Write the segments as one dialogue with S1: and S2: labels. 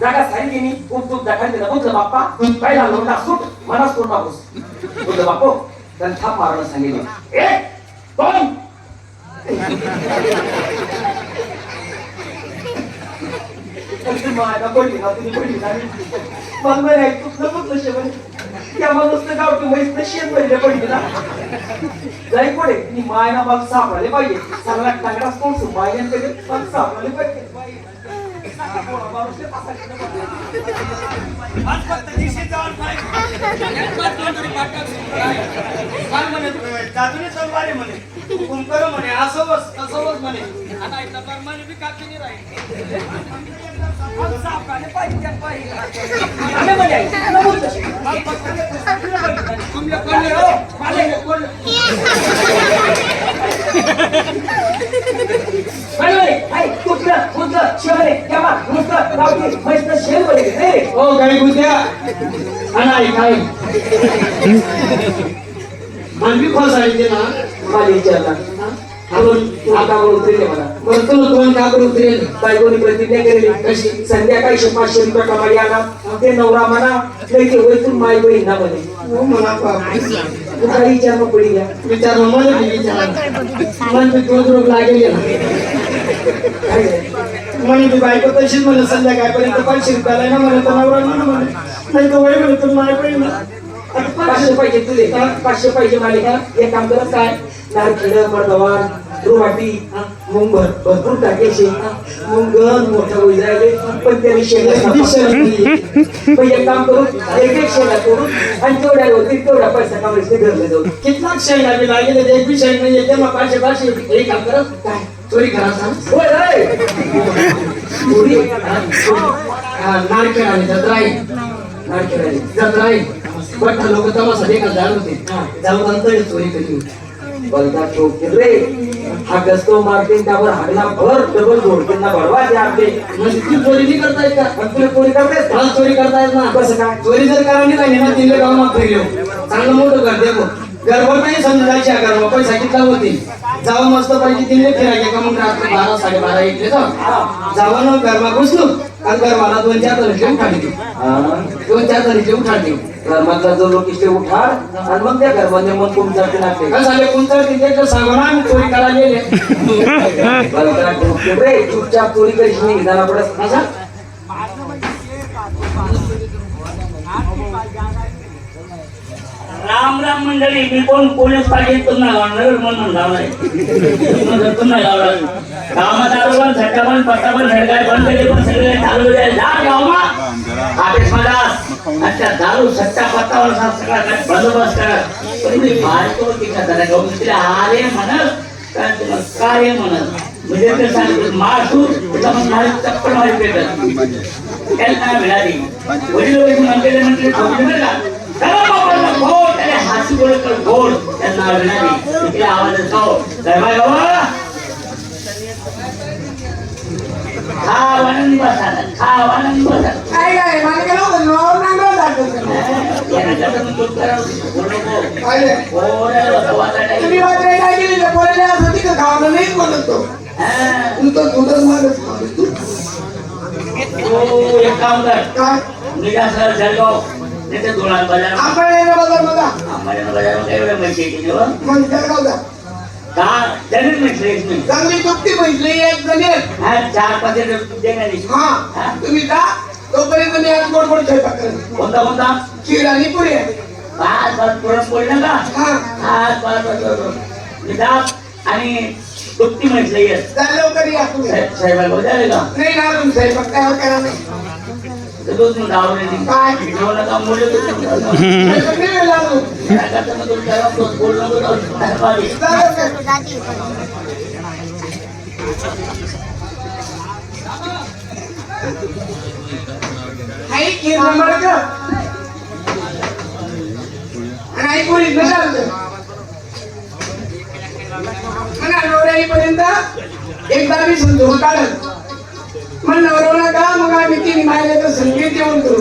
S1: जागा सांगितली खूप दूध दाखल दिला बुद्ध बाप्पा? काय झालं म्हणता सूट मनास करून बापूस? बुद्ध बापू? त्याला थाप मारणं सांगितले. एक दोन. अगदी माझ्या बोलली ना बोलली ना मग तसे त्या तर गावठी म्हैस तर शेत पडली ना जाई पुढे मी मायना मग सापडले पाहिजे. चांगला टांगडा कोण मायनकडे मग पाहिजे.
S2: जादूने तलवार म्हणे कुंकर म्हणे असं बस तसं बस म्हणे आता इथं परमाने बी काकी नाही राहील
S1: केव्हा, नुसतं, गावठी, म्हैस तर शेण. नाही रे.
S2: हो गाई गुद्या अनाई काय मानवी आहे ते ना.
S1: मला विचारला. आपण आता उतरले मला.
S2: तुला दोन काबर उतरेल
S1: बायकोनी प्रतिज्ञा केलेली? कशी? संध्याकाळी पाचशे रुपये कमाई आणा. ते नवरा म्हणा नाही ते वैतून माय बहीण ना. तू काही विचार मग पडी घ्या.
S2: विचार मला बी विचार. मन बी दोन रोग लागेल? म्हणे तू बायको तशीच म्हणे संध्याकाळपर्यंत पाचशे रुपयाला ना म्हणे तर नवरा म्हणा म्हणे. नाही तर वय म्हणे तर माय बहीण ना आता
S1: पाचशे पाहिजे तुले का पाचशे पाहिजे मालिका एक काम करत काय? नारखेड मर्दवान रुवाटी मुंग भर भरपूर टाकायचे मुंग मोठा होईल राहिले पण त्याने
S2: शेण
S1: पण एक काम करून एक एक शेंगा करून आणि तेवढ्या होती तेवढा पैसा कमायचे घरले जाऊ.
S2: कितना शेण लागेल लागेल एक बी शेण नाही येते मग पाचशे पाचशे. हे काम करत
S1: काय?
S2: चोरी करा सांग
S1: होय रे. थोडी
S2: नारकेळ आणि जत्रा आहे
S1: नारखेड आली.
S2: जत्रा आहे बठ्ठा लोक तमासा देखत जात होते जाऊन अंतरी चोरी केली
S1: बलदा ठोक रे हा गस्तो मारतीन त्यावर हागला भर डबल भरवा ते आपले
S2: म्हणजे ती चोरी नाही करता येत का
S1: पण कोणी करतेस
S2: मला चोरी करता येत ना
S1: कसं काय
S2: चोरी जर करायला नाही ना तिने फिरलो चांगलं मोठं घर देखो घरभर नाही समजा जायची घर पैसा कितला होती जावं मस्त पाहिजे तिने फिरायचे का मग रात्री बारा साडेबारा एक जाऊ. जावं ना घरमा घुसलो आणि घरवाला दोन चार जण घेऊन काढली दोन चार जण घेऊन काढली
S1: धर्मातला जो लोक इथे उठाड आणि मग त्या घरमध्ये मग तुमच्या लागते
S2: काय झाले कोणतं तिथे तर सांगू ना आम्ही चोरी करायला गेले.
S1: बलदा ठोक रे. चुपचाप चोरी करीशी नाही जाणार पडत
S2: असं
S3: राम राम मंडळी मी कोण पोलीस पाटील तुम्हाला गावणार? म्हणून गावणार तुम्हाला गावणार गावात आलो पण झटका पण झडकाय पण पण सगळे चालू आहे जा गावमा आदेश मला अच्छा दारू सट्टा पत्तावर सगळा बंदोबस्त करा. पण मी तिच्या तिला म्हणत काय म्हणत. म्हणजे ते सांगितलं मासू तिला मग माझी चप्पल माझी पेटत. काय मिळाली वडील वडील म्हणते म्हणते ठोकले बरं का चला बाबाला घोड हाती गोळ कर घोड त्यांना मिळाली इकडे आवाज येतो दरबार गावा खाव आनंद बसा खाव आनंद बसा
S4: काय काय? मला काय नव्हतं. नवरा नांगर दाखवतो
S3: येण्याकरता मी चूप करा बोलू नको.
S4: पाहिजे
S3: कोणाला बसा वाटायला
S4: तुम्ही रात्री काय केली? पोराला आज होती का? खावलं नाहीच म्हणत तो. नुसतं दुधच मागत होता.
S3: तू एक काम कर.
S4: काय?
S3: निघा सर जळगाव. नाही तर धुळा बाजार
S4: येणं बाजार बघा.
S3: आंबाड्या बाजारामध्ये एवढ्या माहिती आहे की
S4: मग जळगाव जा
S3: का? जमीन म्हटलं एक
S4: चांगली दुपटी म्हटली एक
S3: हा चार पाच देण्याची
S4: हा. तुम्ही जा तोपर्यंत मी आज गोड गोड स्वयंपाक करेन.
S3: कोणता कोणता?
S4: खीर आणि पुरी
S3: पाच पाच पुरणपोळी नका
S4: हा.
S3: पाच पाच पाच मिठात आणि दुपटी म्हटलं येस.
S4: जा लवकर या तुम्ही.
S3: साहेबाला बघायला का?
S4: नाही ना अजून स्वयंपाक काय करा नाही.
S3: तर मग डावले
S4: काय?
S3: जेव्हा नका मुले
S4: स्वयंपाक एकदा मी समजून काढत मग नवरवला का मग आम्ही तीन मायले तर संगीत जेवण करू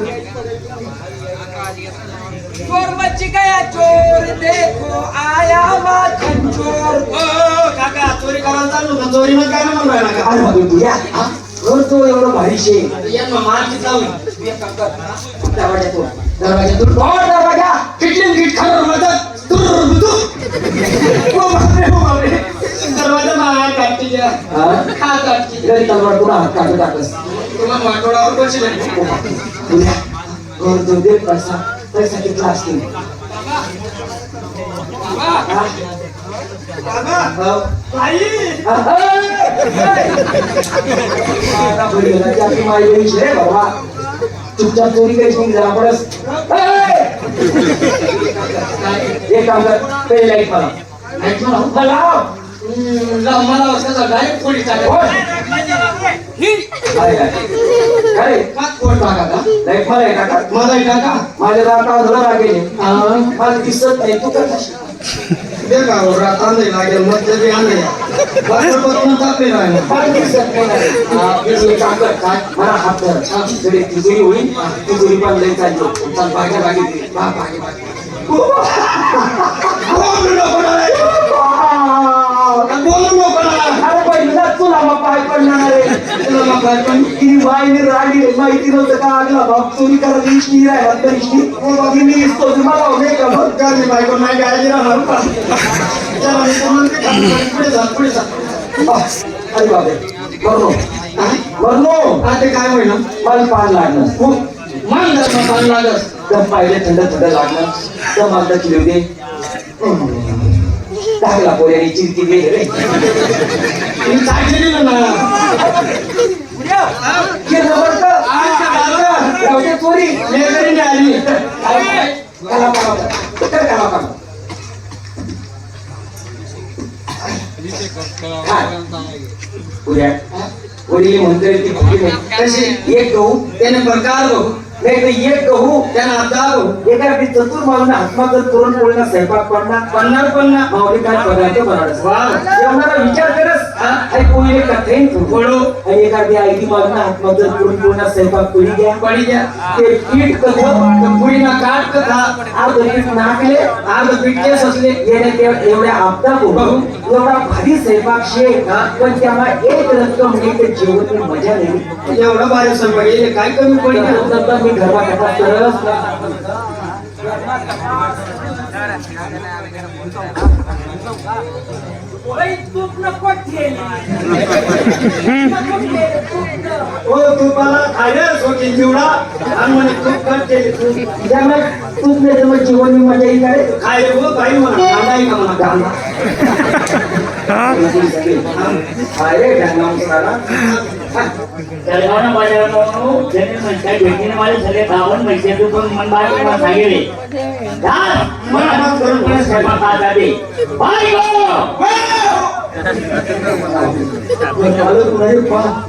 S4: चोर बच्ची गया चोर देखो आया माखन चोर.
S2: काका चोरी करायला चाललो का? चोरी मग काय म्हणून राहिला का?
S1: अरे बाबा, बुड्या. घर तो एवढं भारी शे
S2: यांना मारची
S1: दरवाजातून
S2: दरवाजातून
S1: कोण दरवाजा
S2: किटलीन
S1: हात काढून टाकस तुला दे पैसा पैसा कितला असतील बाबा चुपचाप चोरी करायची नाही जरा पडस एक काम कर ते लाइट मला
S2: लाइट मला. लाव, मला पोलीस अरे
S1: काय
S2: का कोण का?
S1: मला आहे काका
S2: मला टाका
S1: माझ्या दाता धुळा लागेल मला दिसत नाही तू कर
S2: दे का, हो, रात लागेल, मग ते बी आणलंय. बरोबर
S1: मला दिसत नाही काय मला हात धर तिजोरी होईल तिजोरी पण लई चालतो चल बागे बागे बा बागे बागे
S2: बोलू नको बोलू नको
S1: अरे पहिला तुला मग पाय पडणार
S2: काय पण
S1: ती बाईने राहिली माहिती नव्हतं का? आगला बाप चोरी करत इष्टी राहिला तर इष्टी हो, बाकी मी इसतो मला हो, ओके का? बघ
S2: का मी बायको नाही गायची राहणार का? चला, मी तर म्हणते का, पुढे जा, पुढे जा.
S1: अरे बाबे मरनो मरनो
S2: हा, ते काय होईना
S1: मला पान लागलं. खूप
S2: मान धर मग लागलं
S1: तर पाहिजे थंड थंड लागलं तर आता चिरू दे. टाकला पोऱ्याने चिरती गेले रे.
S2: तुम्ही चाटली ना
S1: केलं बरं का? जाऊ दे चोरी
S2: लेकरी नाही आली
S1: काला काला कर काला काला पुऱ्या वडील म्हणतोय ती भुकी नाही
S2: कशी?
S1: एक गहू
S2: त्याने प्रकार
S1: तर एक गहू
S2: त्यानं आता बघू
S1: एका ती चतुर हातमा जर करून पोळीला स्वयंपाक पडणार
S2: पन्नास पन्नास
S1: माऊली काय पदार्थ. जेवणारा विचार करस. आई कथेन
S2: पडो
S1: एखादी मागणं हातमा जर करून पोळीला स्वयंपाक पोळी घ्या
S2: पडी द्या.
S1: ते पीठ कसं
S2: पुढीना काट कथा
S1: आज पीठ नाकले
S2: आज पिठेस असले
S1: येणे एवढ्या आपदा बघू. एवढा भारी स्वयंपाक शेक. पण त्याला एक रक्कम ते जेवण मजा नाही.
S2: एवढा भारी स्वयंपाक काय कमी पडी ना
S1: नंतर मी घरात
S2: हो? तू मला खायला चिवडा आणि म्हणे केली
S1: त्यामुळे नाही मग जीवन मी मजा येईल काय
S2: खायला हो? बाई म्हणा कांदा का म्हणा कांदा
S1: अरे नमस्कार
S3: जळगावनं बाजारात ज्यांनी म्हणतात भेटीने माझे सगळे गावन पैसे तू पण मन बाहेर तुम्हाला सांगेले करून पण स्वयंपाक आले.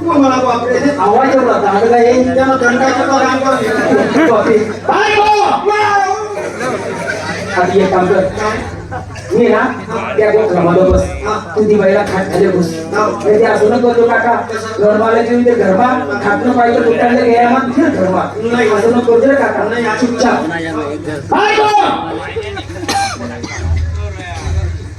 S2: मला बापरे
S1: आवाज एवढा
S2: दंडाचं
S1: काम मी ना त्या गोठ्यामध्ये बस तू ती बाईला खाट खाली बस नाही ते असं नको करू काका घरमाला घेऊन ते घरमा खाटणं पाहिजे कुठल्या घ्या मग फिर घरमा असं नको करू रे काका चुपचाप
S3: बाई गो!